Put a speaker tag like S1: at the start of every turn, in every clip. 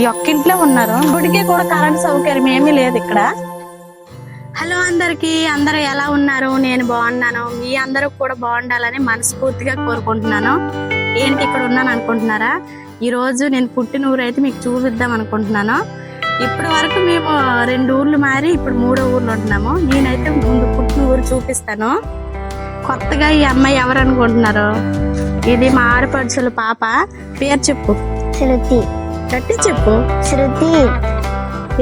S1: ఈ ఒక్కింట్లో ఉన్నారు. గుడికి కూడా కరెంట్ సౌకర్యం ఏమీ లేదు ఇక్కడ. హలో అందరికి అందరూ ఎలా ఉన్నారు? నేను బాగున్నాను. మీ అందరూ కూడా బాగుండాలని మనస్ఫూర్తిగా కోరుకుంటున్నాను. ఏంటి ఇక్కడ ఉన్నాను అనుకుంటున్నారా? ఈ రోజు నేను పుట్టిన ఊరు అయితే మీకు చూపిద్దాం అనుకుంటున్నాను. ఇప్పటి వరకు మేము రెండు ఊర్లు మారి ఇప్పుడు మూడో ఊర్లో ఉంటున్నాము. నేనైతే ముందు పుట్టిన ఊరు చూపిస్తాను. కొత్తగా ఈ అమ్మాయి ఎవరు అనుకుంటున్నారు? ఇది మా ఆడపడుచుల పాప. పేరు చెప్పు.
S2: శృతి
S1: గట్టి చెప్పు.
S2: శృతి.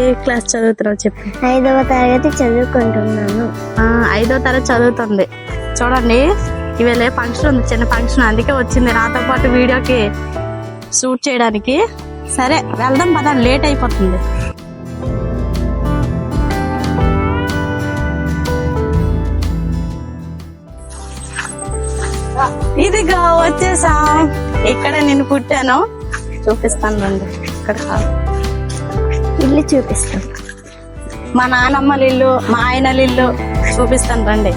S1: ఏ క్లాస్ చదువుతున్నావు చెప్పు.
S2: ఐదవ తరగతి చదువుకుంటున్నాను.
S1: ఆ, ఐదో తరగతి చదువుతుంది. చూడండి ఇవాళ ఫంక్షన్ ఉంది చిన్న ఫంక్షన్. అందుకే వచ్చింది. నాతో పాటు వీడియోకి షూట్ చేయడానికి. సరే వెళ్దాం పద లేట్ అయిపోతుంది. ఇదిగా వచ్చేసా. ఇక్కడ నేను పుట్టాను. చూపిస్తాను రండి. ఇక్కడ
S2: ఇల్లు చూపిస్తాను.
S1: మా నానమ్మల ఇల్లు మా ఆయనల ఇల్లు చూపిస్తాను రండి.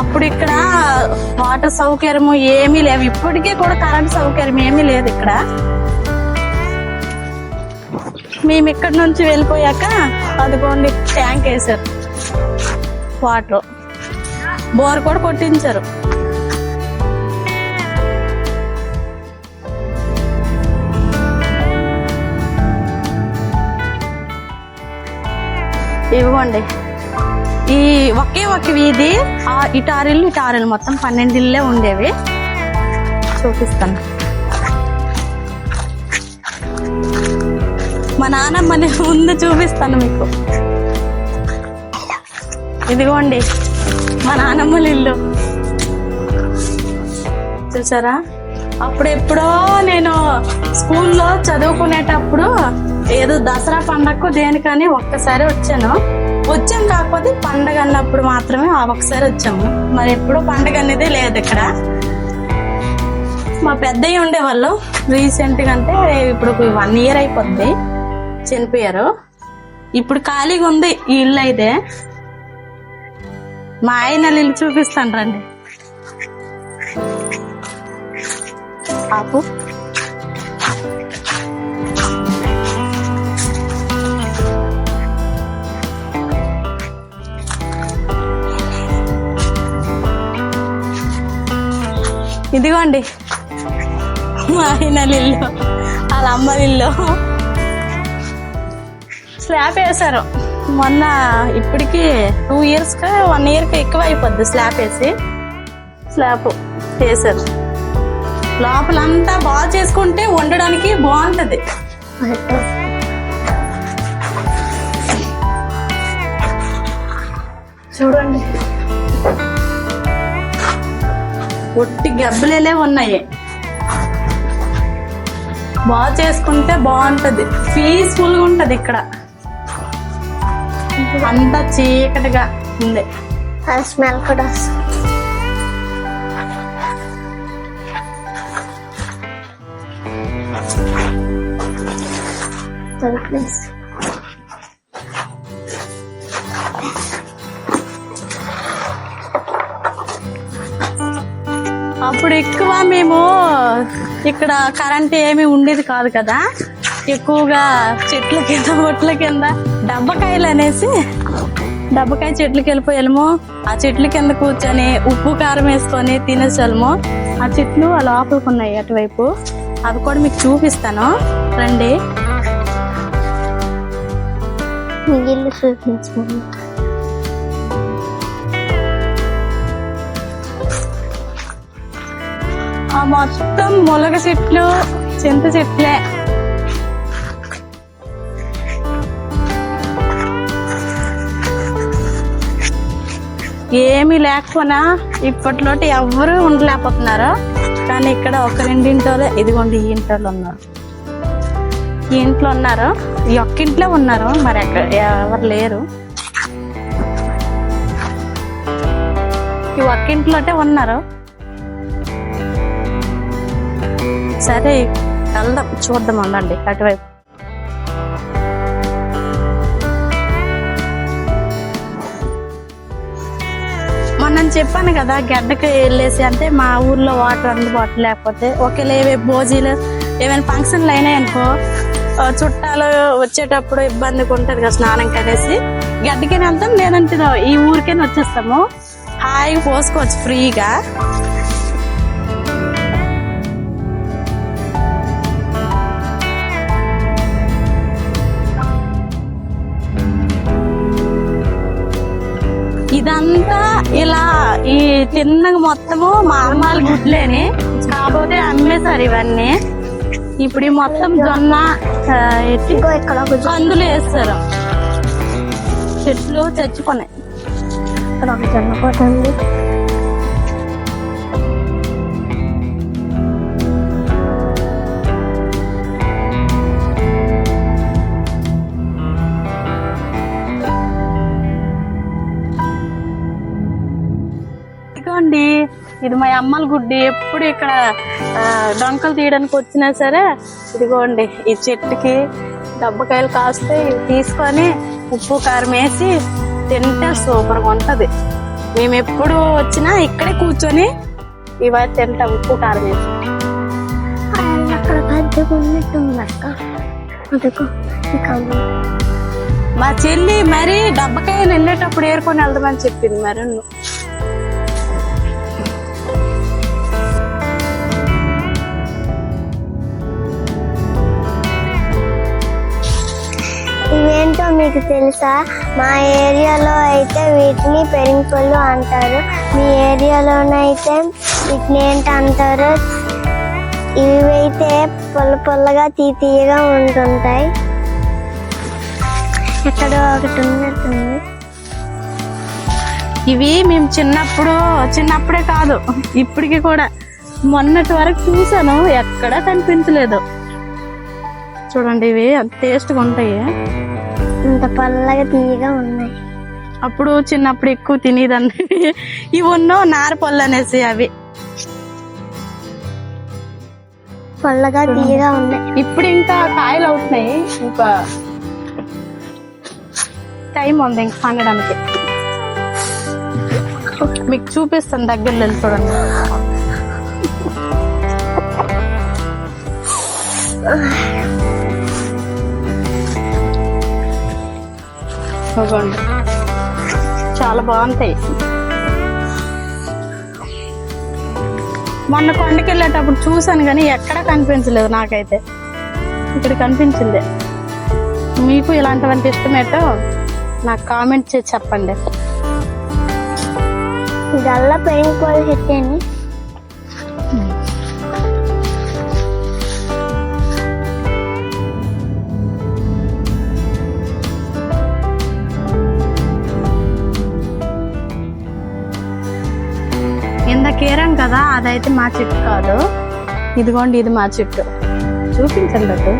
S1: అప్పుడు ఇక్కడ వాటర్ సౌకర్యము ఏమీ లేవు. ఇప్పటికీ కూడా కరెంట్ సౌకర్యం ఏమీ లేదు ఇక్కడ. మేము ఇక్కడ నుంచి వెళ్ళిపోయాక అదిగోండి ట్యాంక్ వేశారు. వాటర్. బోర్ కూడా కొట్టించారు. ఇవ్వండి. ఈ ఒకే ఒక వీధి ఇటారిల్లు ఇటారిల్లు మొత్తం పన్నెండు ఇల్లే ఉండేవి. చూపిస్తాను. మా నాన్నమ్మని ముందు చూపిస్తాను మీకు. ఇదిగోండి. మా నానమ్మల ఇల్లు. చూసారా? అప్పుడెప్పుడో నేను స్కూల్లో చదువుకునేటప్పుడు ఏదో దసరా పండగకు దేనికని ఒక్కసారి వచ్చాను. వచ్చాం కాకపోతే పండగ అన్నప్పుడు మాత్రమే ఒకసారి వచ్చాము. మరి ఎప్పుడూ పండగ అనేది లేదు ఇక్కడ. మా పెద్దయ్య ఉండేవాళ్ళు. రీసెంట్గా అంటే ఇప్పుడు వన్ ఇయర్ అయిపోద్ది. చనిపోయారు. ఇప్పుడు ఖాళీగా ఉంది ఈ ఇల్లు అయితే. మా ఆయన ఇల్లు చూపిస్తాను రండి. ఆపు. ఇదిగోండి. మా ఆయన ఇల్లు వాళ్ళ అమ్మ ఇల్లు. స్లాబ్ వేశారు. మొన్న ఇప్పటికి టూ ఇయర్స్ కా వన్ ఇయర్కి ఎక్కువ అయిపోద్ది స్లాబ్ వేసి. స్లాబ్ వేశారు లోపలంతా బాగా చేసుకుంటే వండడానికి బాగుంటది. చూడండి. ఒట్టి గబ్బులేలే ఉన్నాయి. బాగా చేసుకుంటే బాగుంటది. పీస్ఫుల్గా ఉంటది ఇక్కడ. అంతా చీకటిగా ఉంది.
S2: స్మెల్ కూడా వస్తుంది. ప్లీజ్
S1: అప్పుడు ఎక్కువ మేము ఇక్కడ కరెంట్ ఏమీ ఉండేది కాదు కదా. ఎక్కువగా చెట్ల కింద ఒట్ల కింద డబ్బకాయలు అనేసి డబ్బకాయ చెట్లకి వెళ్ళిపోయాము ఆ చెట్ల కింద కూర్చొని ఉప్పు కారం వేసుకొని తినేసాము ఆ చెట్లు ఆ లోపలికి ఉన్నాయి అటువైపు. అవి కూడా మీకు చూపిస్తాను. రండి.
S2: చూపించండి.
S1: ఆ మొత్తం మొలగ చెట్లు చింత చెట్లే. ఏమీ లేకపోయినా ఇప్పట్లో ఎవ్వరూ ఉండలేకపోతున్నారు. కానీ ఇక్కడ ఒక రెండింటోలే ఇదిగోండి ఈ ఇంట్లో ఉన్నారు. ఈ ఇంట్లో ఉన్నారు. ఈ ఒక్క ఇంట్లో ఉన్నారు. మరి ఎక్కడ ఎవరు లేరు. ఈ ఒక్కింట్లోటే ఉన్నారు. సరే వెళ్దాం. చూద్దాం ఉండండి. అటువైపు. చెప్పాను కదా గడ్డకి వెళ్ళేసి అంటే మా ఊర్లో వాటర్ అందుబాటులో లేకపోతే ఒకవేళ ఏవే భోజీలు ఏమైనా ఫంక్షన్లు అయినాయి అనుకో చుట్టాలు వచ్చేటప్పుడు ఇబ్బందిగా ఉంటుంది కదా స్నానం కనేసి. గడ్డకైనా వెళ్తాం లేదంటే ఈ ఊరికైనా వచ్చేస్తాము. హాయిగా పోసుకోవచ్చు ఫ్రీగా. ఇదంతా ఇలా ఈ తిన్నగా మొత్తము మా అమ్మాల గుడ్లేని కాకపోతే అమ్మేశారు ఇవన్నీ. ఇప్పుడు ఈ మొత్తం జొన్న కందులు వేస్తారు. చెట్లు చచ్చిపోయినాయి
S2: ఇక్కడ ఒక జొన్న కోట ఉంది
S1: ఇది మా అమ్మల గుడ్డి. ఎప్పుడు ఇక్కడ డొంకలు తీయడానికి వచ్చినా సరే ఇదిగోండి ఈ చెట్టుకి దెబ్బకాయలు కాస్తే ఇవి తీసుకొని ఉప్పు కారం వేసి తింటే సూపర్గా ఉంటది. మేము ఎప్పుడు వచ్చినా ఇక్కడే కూర్చొని ఇవి తింటాం ఉప్పు కారం వేసి.
S2: అక్కడ
S1: మా చెల్లి మరి డబ్బకాయలు వెళ్ళేటప్పుడు ఏరుకొని వెళ్దామని చెప్పింది మరి నువ్వు.
S2: మీకు తెలుసా? మా ఏరియాలో అయితే వీటిని పెరింపళ్ళు అంటారు. మీ ఏరియాలోనైతే వీటిని ఏంటి అంటారు ఇవైతే పొల్ల పొల్లగా తీ తీయగా ఉంటుంటాయి. ఎక్కడో ఒకటి ఉన్నట్టుంది.
S1: ఇవి మేము చిన్నప్పుడు చిన్నప్పుడే కాదు ఇప్పటికి కూడా. మొన్నటి వరకు చూసాను ఎక్కడా కనిపించలేదు. చూడండి ఇవి అంత టేస్ట్గా ఉంటాయి.
S2: ఇంత పల్లగా తీయగా ఉన్నాయి.
S1: అప్పుడు చిన్నప్పుడు ఎక్కువ తినేదాన్ని. ఇవి ఉన్నో నార పళ్ళు అనేసి అవి.
S2: పొల్లగా తీయగా ఉన్నాయి.
S1: ఇప్పుడు ఇంకా కాయలు అవుతున్నాయి. ఇంకా టైం ఉంది ఇంక పండడానికి. మీకు చూపిస్తాను దగ్గర వెళ్ళి చూడండి. ఇవ్వండి చాలా బాగుంటాయి. మొన్న కొండకి వెళ్ళేటప్పుడు చూసాను కానీ ఎక్కడ కనిపించలేదు నాకైతే. ఇక్కడ కనిపించింది. మీకు ఇలాంటివంటి ఇష్టమేటో నాకు కామెంట్ చేసి చెప్పండి.
S2: ఇదల్లా పెయిన్ చెట్టు అని
S1: ఇందాకేరాం కదా అదైతే మా చెట్టు కాదు. ఇదిగోండి ఇది మా చెట్టు. చూపించండి అటు.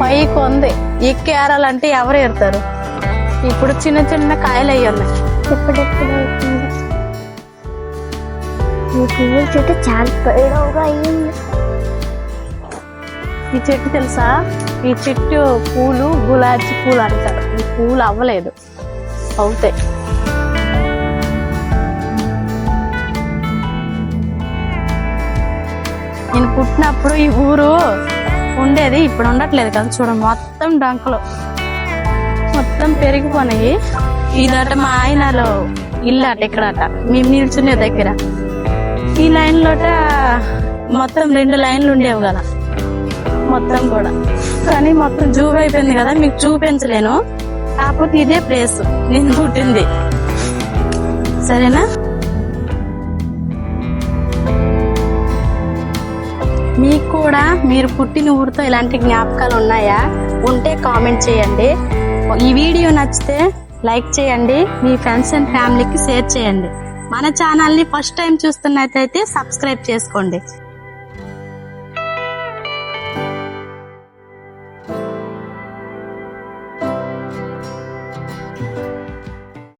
S1: పైకి ఉంది. ఎక్కి ఏరాలంటే ఎవరు ఏరుతారు? ఇప్పుడు చిన్న చిన్న కాయలు అయ్యి ఉన్నాయి.
S2: ఈ పువ్వుల చెట్టు చాలా పొడవుగా అయ్యింది
S1: ఈ చెట్టు తెలుసా? ఈ చెట్టు పూలు గులాబీ పూలు అంటారు. ఈ పూలు అవ్వలేదు. అవుతాయి. నేను పుట్టినప్పుడు ఈ ఊరు ఉండేది ఇప్పుడు ఉండట్లేదు కదా చూడండి. మొత్తం డంకలు. మొత్తం పెరిగిపోయినాయి. ఇదట మా ఆయనలో ఇల్లు అట ఇక్కడట. మేము నిల్చునే దగ్గర. ఈ లైన్లోట మొత్తం రెండు లైన్లు ఉండేవి కదా. మొత్తం కూడా. కానీ మొత్తం జూబ్ అయిపోయింది కదా మీకు చూపించలేను. కాకపోతే ఇదే ప్లేస్. నేను పుట్టింది. సరేనా? మీకు కూడా మీరు పుట్టిన ఊరితో ఇలాంటి జ్ఞాపకాలు ఉన్నాయా? ఉంటే కామెంట్ చేయండి. ఈ వీడియో నచ్చితే లైక్ చేయండి. మీ ఫ్రెండ్స్ అండ్ ఫ్యామిలీకి షేర్ చేయండి. మన ఛానల్ని ఫస్ట్ టైం చూస్తున్నట్టయితే సబ్స్క్రైబ్ చేసుకోండి.